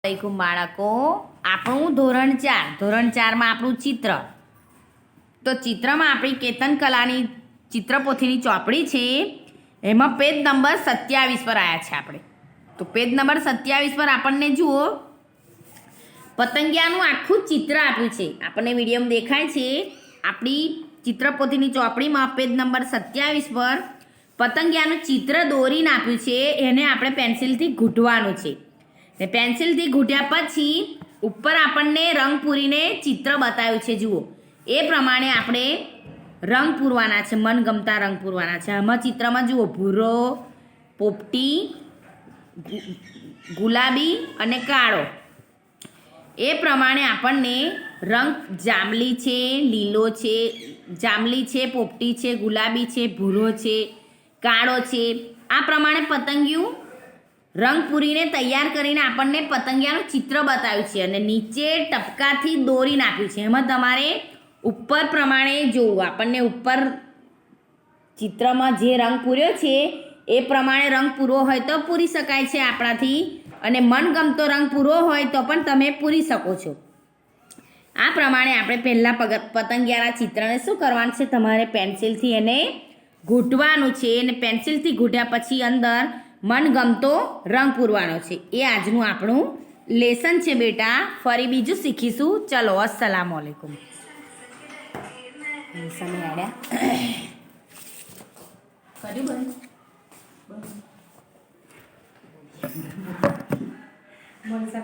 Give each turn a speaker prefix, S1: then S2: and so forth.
S1: અસલામુઅલૈકુમ બાળકો. આપણું ધોરણ ચાર. ધોરણ ચારમાં આપણું ચિત્ર. તો ચિત્રમાં આપણી કેતન કલાની ચિત્રપોથીની ચોપડી છે. એમાં પેજ નંબર સત્યાવીસ પર આવ્યા છે આપણે. તો પેજ નંબર સત્યાવીસ પર આપણને જુઓ. પતંગિયાનું આખું ચિત્ર આપ્યું છે. આપણને વિડીયોમાં દેખાય છે. આપણી ચિત્રપોથીની ચોપડીમાં પેજ નંબર સત્યાવીસ પર પતંગિયાનું ચિત્ર દોરીને આપ્યું છે. એને આપણે પેન્સિલથી ઘૂંટવાનું છે. ને પેન્સિલથી ઘૂંટ્યા પછી ઉપર આપણને રંગ પૂરીને ચિત્ર બતાવ્યું છે, જુઓ. એ પ્રમાણે આપણે રંગ પૂરવાના છે, મનગમતા રંગ પૂરવાના છે. આમાં ચિત્રમાં જુઓ, ભૂરો, પોપટી ગુલાબી અને કાળો. એ પ્રમાણે આપણને રંગ જાંબલી છે, લીલો છે, જાંબલી છે, પોપટી છે, ગુલાબી છે, ભૂરો છે, કાળો છે. આ પ્રમાણે પતંગિયું રંગ પૂરીને તૈયાર કરીને આપણને પતંગિયાનું ચિત્ર બતાવ્યું છે અને નીચે ટપકાથી દોરીને આપ્યું છે. એમાં તમારે ઉપર પ્રમાણે જોવું. આપણને ઉપર ચિત્રમાં જે રંગ પૂર્યો છે, એ પ્રમાણે રંગ પૂરો હોય તો પૂરી શકાય છે આપણાથી. અને મનગમતો રંગ પૂરો હોય તો પણ તમે પૂરી શકો છો. આ પ્રમાણે આપણે પહેલાં પગ, પતંગિયાના ચિત્રને શું કરવાનું છે? તમારે પેન્સિલથી એને ઘૂંટવાનું છે. અને પેન્સિલથી ઘૂંટ્યા પછી અંદર મનગમતો રંગ પૂરવાનો છે. એ આજનું આપણું લેસન છે બેટા. ફરી બીજું શીખીશું. ચલો અસલામ આલેકુમ લેસન આડ્યા કર્યું બંધ? મનસા